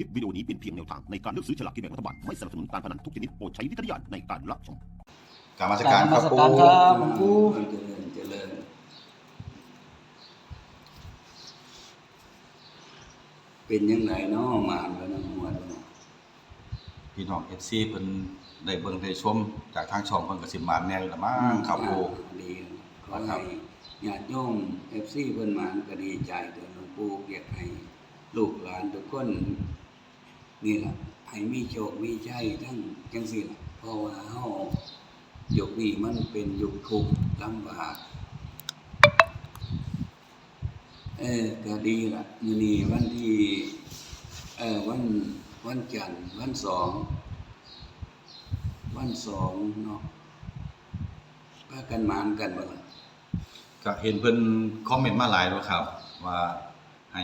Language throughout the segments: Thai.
คลิปวิดีโอนี้เป็นเพียงแนวทางในการเลือกซื้อฉลากกินแบ่งรัฐบาล ไม่สนับสนุนการพนันทุกชนิดโปรดใช้วิจารณญาณในการรับชมกรรมสการครับกปูรรมสการครับหลวงปู่เจริญเจริญเป็นยังไงเนาะมานแล้วนะหมวดเนาะพี่น้องเอฟซีเพิ่นได้เบิ่งได้ชมจากทางช่องเพิ่นก็สิมาแน่ละมั้งครับปูอ่าดีขอครัให้บญาติโยม FC เพิ่นมานก็ดีใจเด้อหลวงปู่เรียกให้ลูกหลานทุกคน นี่แหละให้มีโชคมีชัยทั้งจังซี่ละเพราะว่าเฮายุคนี้มันเป็นยุคทุกข์ลำบากเออก็ดีละมื้อนี้วันที่เออวันวันจันทร์วันสองวันสองเนาะพากันหมานกันบ่ล่ะก็เห็นเพิ่นคอมเมนต์มาหลายแล้วครับ ว่าให้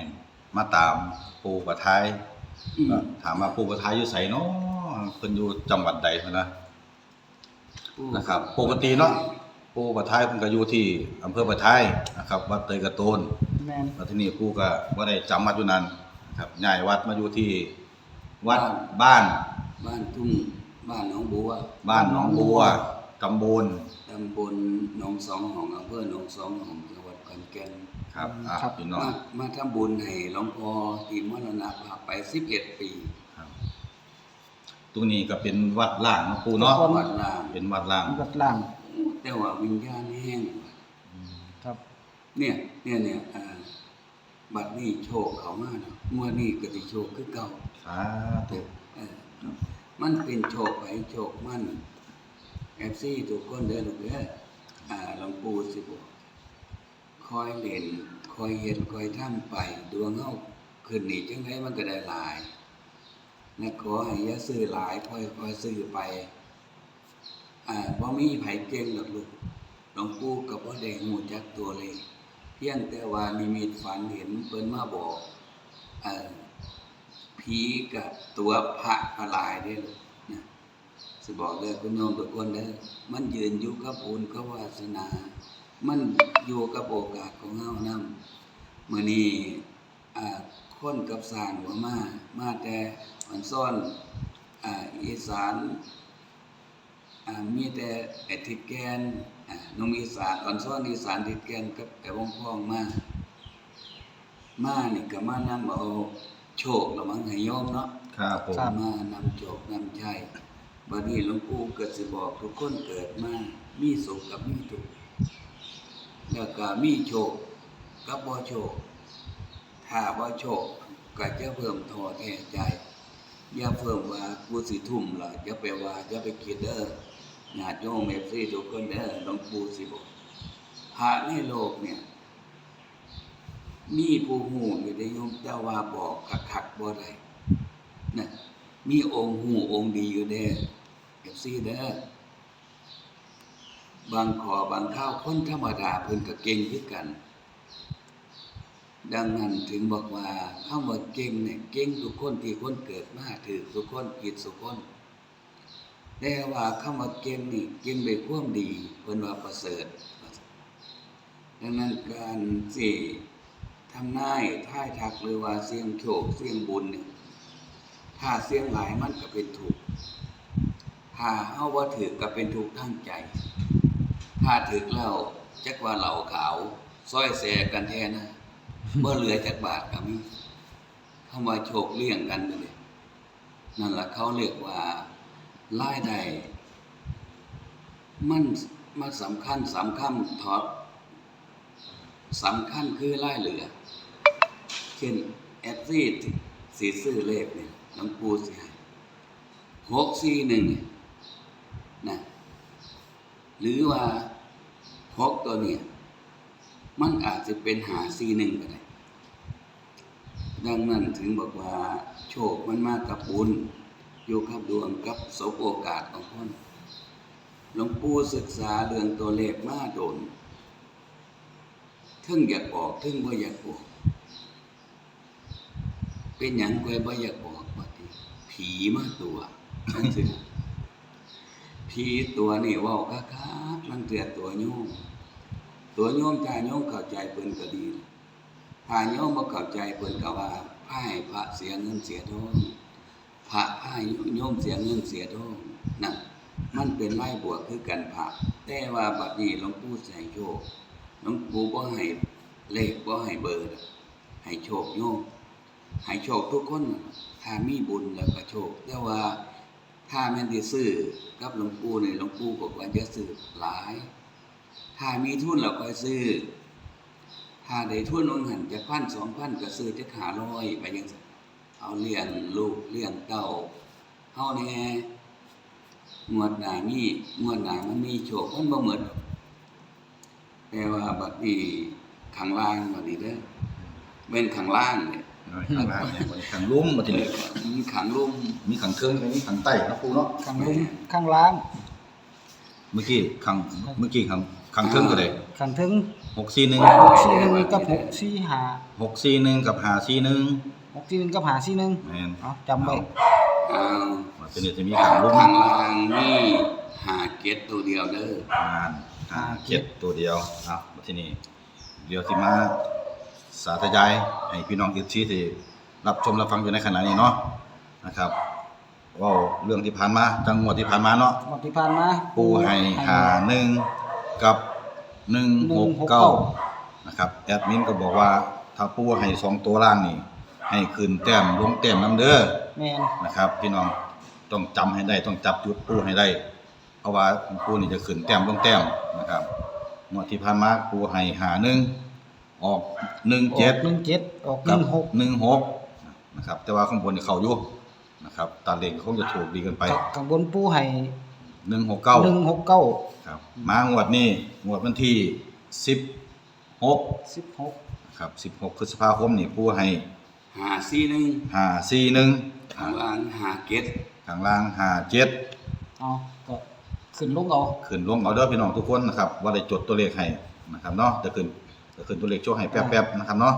มาตามปูปะท้าย อืม ก็ถามว่าปูประทายอยู่ไสเนาะเพิ่นอยู่จังหวัดใดพุ่นนะนะครับ ปกติเนาะปูประทายเพิ่นก็อยู่ที่อำเภอประทายนะครับ วัดเตยกระโตน แมน แล้วที่นี่ปูก็บ่ได้จำวัดอยู่นั่นครับย้ายวัดมาอยู่ที่วัดบ้านบ้านทุ่งบ้านหนองบัวบ้านหนองบัว ตำบลตำบลหนองสองห้องอำเภอหนองสองห้องจังหวัดขอนแก่นครับอะพี่น้องมามาทำบุญให้หลวงพ่อที่มรณภาพไป11ปีครับตรงนี้ก็เป็นวัดล่างเนาะปูเนาะวัดล่างเป็นวัดล่างวัดล่าง แต่ว่าวิญญาณแห้งครับ เนี่ยเนี่ยเนี่ยอ่าบัดนี้โชคเขามาเนาะเมื่อนี้ก็สิโชคคือเก่าสาธุเออมันเป็นโชคไปโชคมัน เอฟซีทุกคนเด้อลูกเด้ออ่าหลวงปู่สิบอกคอยเล่นคอยเห็นคอยท่ำไปดวงเฮาขึ้นนี่จังไดมันก็ได้หลายนะขอให้ยาซื้อหลายคอยคอยซื้อไปอ่าบ่มีไผเก่งหรอกลูกหลวงปู่ก็บ่ได้ฮู้จักตัวเลย เพียงแต่ว่านิมิตฝันเห็นเพิ่นมาบอกอ่อผีกับตัวพระพลายเด้ลูก สิบอกเด้อคุณโยมทุกคนเด้อมันยืนอยู่กับบุญกับวาสนา มันอยู่กับโอกาสของเฮานำมื้อนี้อ่าคนกับสร้างบ่มา มาแต่อ่อนซ่อนอ่าอีสานอ่ามีแต่ไอ้ทิดแกนอ่านุ่มอีสานอ่อนซ้อนอีสานทิดแกนกับไอ้วงพ้องมามานี่ก็มานำเอาโชคละมั้งให้โยมเนาะครับผมครับมานำโชคนำชัย บัดนี้หลวงปู่ก็สิบอกทุกคนเกิดมา มีสุขกับมีทุกข์แล้วก็มีโชคกับบ่โชค ถ้าบ่โชคก็จะเพิ่มท้อแท้ใจอย่าเพิ่มว่ากูสิทุ่มล่ะอย่าไปว่าอย่าไปคิดเด้อญาติโยมเอฟซีทุกคนเด้อหลวงปู่สิบอกพระในโลกเนี่ย มีผู้หูอยู่ในโยมแต่ว่าบอกคักๆบ่ได้นะ มีองค์หูองค์ดีอยู่เด้เอฟซีเด้อบางขอบางข้าวคนธรรมดาเพิ่นก็เก่งคือกัน ดังนั้นถึงบอกว่าคำว่าเก่งเนี่ยเก่งทุกคนที่คนเกิดมาถือทุกคนผิดทุกคนแต่ว่าคำว่าเก่งนี่เก่งด้วยความดีเพิ่นว่าประเสริฐ ดังนั้นการสิทำนายท่ายทักหรือว่าเสี่ยงโชคเสี่ยงบุญเนี่ย ถ้าเสียงหลายมันก็เป็นถูกถ้าเฮาว่าถือก็เป็นทุกข์ทางใจ ถ้าถึกแล้วจักว่าเหล่าขาวซอยแสกันแท้นะเมื่อเหลือจากบาทก็มีเข้ามาโชคเลี่ยงกันเลยนั่นแหละเขาเรียกว่ารายได้มันมันสำคัญสำคัญทอดสำคัญคือรายเหลือ เช่นแอดซีสีซื้อเลขเนี่ย หลวงปู่สิให้หกสี่หนึ่งเนี่ยนะหรือว่าหกตัวเนี่ย มันอาจจะเป็นหาซีหนึ่งก็ได้ ดังนั้นถึงบอกว่าโชคมันมากกับบุญอยู่กับดวงกับสบโอกาสของคนหลวงปู่ศึกษาเรื่องตัวเลขมาโดนทึ่งอยากบอกทึ่งบ่อยากบอก เป็นอย่างกวยบ่อยากบอกว่าที่ผีมาตัวนั่นสิผีตัวนี่ว่าคักๆมันเตือตัวโยมตัวโยมถ้าโยมเข้าใจเพิ่นก็ดีถ้าโยมบ่เข้าใจเพิ่นก็ว่าผพ่ายพระเสียเงินเสียทองพระพ่ายโยมเสียเงินเสียทองนั่นมันเป็นไม้บวกคือกันพระแต่ว่าบัดนี้หลวงปู่ใส่โชคหลวงปู่บ่ให้เลขบ่ให้เบอร์ให้โชคโยม ให้โชคทุกคนถ้ามีบุญแล้วก็โชค แต่ว่าถ้าแม่นสิซื้อกับหลวงปู่เนี่ยหลวงปู่บอกว่าจะซื้อหลาย ถ้ามีทุนเราก็ซื้อ ถ้าได้ทุนองหันจะพันสองพันก็ซื้อจะขาร้อยไปยังเอาเลี้ยงลูกเลี้ยงเต้าเฮาแน่งวดหนามีงวดหนามันมีโชคมันบ่หมดแต่ว่าบัดนี้ข้างล่างบัดนี้เด้อเป็นข้างล่างเนี่ย ข้างล่างเนี่ยบนข้างลุ่มมาทีนี้มีข้างลุ่มมีข้างเครื่องมีข้างใต้นะปูเนาะข้างลุมข้างล่าง เมื่อกี้ข้างเมื่อกี้ข้างข้างเครื่องก็ได้ข้างถึงหกสี่หนึ่งหกสี่หนึ่งกับหกสี่ห้าหกสี่หนึ่งกับห้าสี่หนึ่งหกสี่หนึ่งกับห้าสี่หนึ่งแม่นเอาจำไว้อ้าวมาทีนี้จะมีข้างลุ่มข้างล่างมีหาเกตตัวเดียวเด้องานห้าเจ็ดตัวเดียวอะมาทีนี้เดี๋ยวสิมา สาธยายให้พี่น้องเอฟซีที่รับชมรับฟังอยู่ในขณะนี้เนาะนะครับเว่าเรื่องที่ผ่านมาจังหวดที่ผ่านมาเนาะหมดที่ผ่านมาปูให้หาหนึ่งกับหนึ่งหกเก้านะครับแอดมินก็บอกว่าถ้าปูให้สองตัวล่างนี่ ให้ขึ้นแต้มลงแต้มน้ำเด้อแม่นนะครับ พี่น้องต้องจำให้ได้ต้องจับจุดปูให้ได้ เพราะว่าปูนี่จะขึ้นแต้มลงแต้มนะครับงวดที่ผ่านมาปูให้หาหนึ่ง ออกหนึ่งเจ็ดหนึ่งเจ็ดออกหกันึ่งหกหนึ่งหกนะครับ แต่ว่าข้างบนนี่เขาอยู่นะครับตาเล็กคงจะถูกดีเกันไปข้างบนปูให้หนึ่งหกเก้าหนึ่งหกเก้าครับมางวดนี้งวดวันที่สิบหกสิบหกครับสิบหกพฤษภาคมนี่ผู้ให้หาซี่หนึ่งห้าสี่หนึ่งข้างล่างหาเกตข้างล่างห้าเจ็ดเอาก็ขึ้นลงเอาขึ้นลงเอาเด้อพี่น้องทุกคนนะครับ ว่าได้จดตัวเลขให้นะครับเนาะจะขึ้น จะขึ้นตัวเลขโชว์ให้แป๊บๆนะครับเนาะ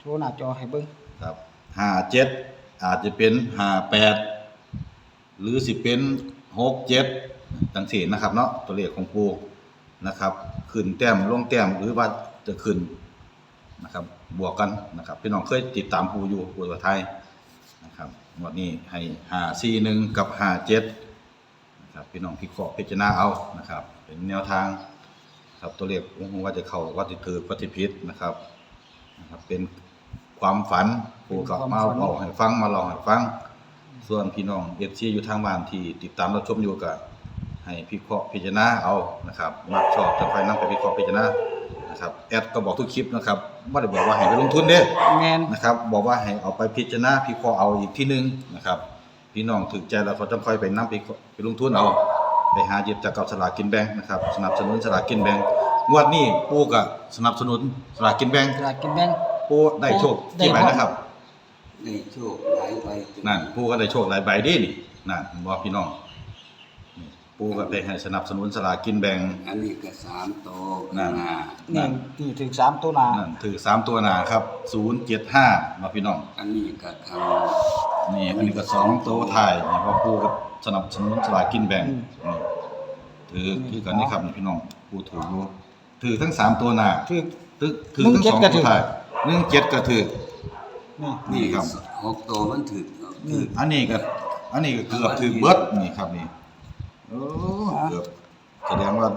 โชว์หน้าจอให้เบิ่งครับห้าเจ็ดอาจจะเป็นห้าแปดหรือสิเป็นหกเจ็ดตังสี่นะครับเนาะตัวเลขของปูนะครับขึ้นแต้มลงแต้มหรือว่าจะขึ้นนะครับบวกกันนะครับพี่น้องเคยติดตามปูอยู่ปูตัวไทยนะครับงวดนี้ให้ห้าสี่หนึ่งกับห้าเจ็ดนะครับพี่น้องพิเคราะห์พิจารณาเอานะครับเป็นแนวทาง ครับตัวเลขผมว่าจะเข้าวัดที่ถือวัดที่ผิดนะครับนะครับ เป็นความฝันปูกับมาเล่าให้ฟังมาเล่าให้ฟัง ส่วนพี่น้องเอฟซีอยู่ทางบ้านที่ติดตามรับชมอยู่ก็ให้พิเคราะห์พิจารณาเอานะครับมักชอบจะคอยนำไปพิเคราะห์พิจารณานะครับแอดก็บอกทุกคลิปนะครับไม่ได้บอกว่าให้ไปลงทุนเด้แม่นนะครับบอกว่าให้เอาไปพิจารณาพิเคราะห์เอาอีกที่หนึงนะครับ พี่น้องถึกใจแล้วเขาจะค่อยไปนำไปไปลงทุนเอา ไปหาหยิบจากกับสลากกินแบ่งนะครับสนับสนุนสลากกินแบ่งงวดนี้ปู่ก็สนับสนุนสลากกินแบ่งสลากกินแบ่งปู่ได้โชคกี่ใบนะครับในโชคหลายใบจนั่นปู่ก็ได้โชคหลายใบเดินี่นั่นบอกพี่น้องนี่ปู่ก็ได้ให้สนับสนุนสลากกินแบ่งอันนี้ก็สามโตนั่นหน้านี่นี่ถึงสามตัวหนานั่นถือสามตัวหนาครับศูนย์เจ็ดห้ามาพี่น้อง อันนี้ก็ค นี่อันนี้ก็สองตัวถ่ายนี่เพราะปู่ก็สนับสนุนสลากกินแบ่งนี่ถือคือกันนี่ครับนี่พี่น้องปู่ถืออยู่ถือทั้งสามตัวหนาถึงถือถือทั้งสองตัวถ่ายหนึ่งเจ็ดก็ถือ นี่ำนี่ครับ หกโตมันถึกถึกอันนี้ก็อันนี้ก็เกือบถือเบิดนี่ครับนี่โอ้เกือบแสดงว่า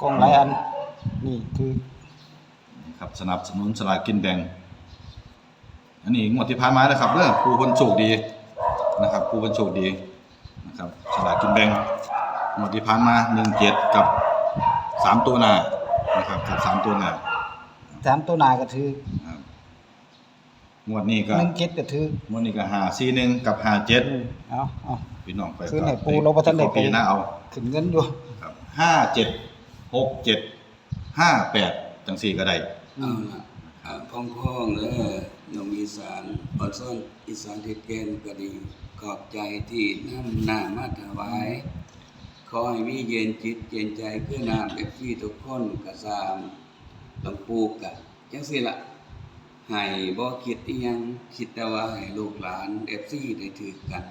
กล้องหลายอัน นี่คือ ครับสนับสนุนสลากกินแบ่ง อันนี้งวดที่ผ่านมานะครับเด้อผู้คนโชคดีนะครับ ผู้คนโชคดีนะครับสลากกินแบ่งงวดที่ผ่านมา17กับสามตัวหน้านะครับกับสามตัวหน้าสามตัวหนาก็ถือครับงวดนี้ก็หนึ่งเจ็ดก็ถืองวดนี้ก็541กับอืม57เอาเอา พี่น้องไปคือให้ปูเราบ่ทันได้ไปพิจารณาเอา ขึ้นเงินอยู่ครับ57 67 58จังสี่ก็ได้ เอาละอ่าพ้องๆเลยหนุ่ม อีสานออนซ่อนอีสานทิศเกนก็ดี ขอบใจที่นำหน้ามาถวาย ขอให้มีเย็นจิตเย็นใจเพื่อนามเอฟซีทุกคนกระซามลวงปู่กะจังสิละให้บ่คิดอียังคิดแต่ว่าให้ลูกหลานเอฟซีได้ถือกัน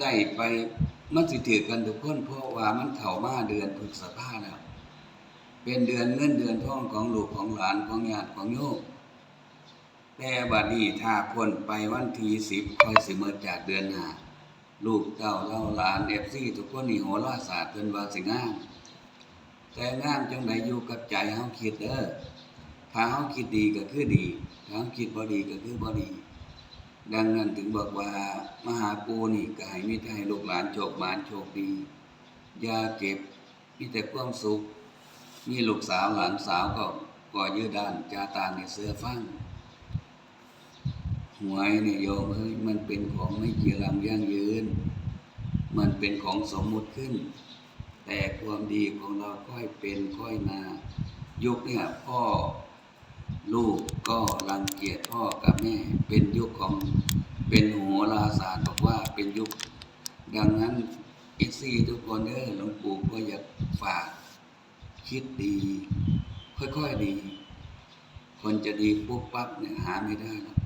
ได้ไปมันสิถือกันทุกคนเพราะว่ามันเข้ามาเดือนพฤษภาแล้ว เป็นเดือนเงินเดือนทองของลูกของหลานของญาติของโยม แต่บัดนี้ถ้าพ้นไปวันที่สิบค่อยสิเมิดจากเดือนหนาลูกเต้าเล่าหลานเอฟซีทุกคนนี่โหราศาสตร์เพิ่นวาสิงามแต่งามจังไดอยู่กับใจเฮาคิดเด้อถ้าเฮาคิดดีก็คือดีถ้าเฮาคิดบ่ดีก็คือบ่ดี ดังนั้นถึงบอกว่ามหาปูนี่ก็ให้มีแต่ให้ลูกหลานโชคหมานโชคดีอย่าเก็บมีแต่ความสุขมีลูกสาวหลานสาวก็ก่อยืดด้านจาตานในเสื้อฟัง หวยเนี่ยโยมเอ้ยมันเป็นของไม่เกี่ยวลำยั่งยืน มันเป็นของสมมุติขึ้น แต่ความดีของเราค่อยเป็นค่อยมา ยุคเนี่ยพ่อลูกก็รังเกียจพ่อกับแม่ เป็นยุคของเป็นโหราศาสตร์บอกว่าเป็นยุค ดังนั้นอีซีทุกคนเด้อหลวงปู่ก็อยากฝาก คิดดี ค่อยๆดี คนจะดีปุ๊บปั๊บเนี่ยหาไม่ได้หรอก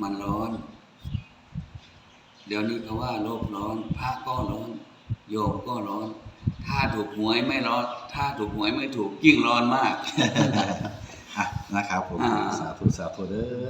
มันร้อน เดี๋ยวนี้ก็ว่าโลกร้อนพระก็ร้อน โยมก็ร้อน ถ้าถูกหวยไม่ร้อน ถ้าถูกหวยไม่ถูกยิ่งร้อนมากอะนะครับผมอ่าสาธุสาธุเด้อ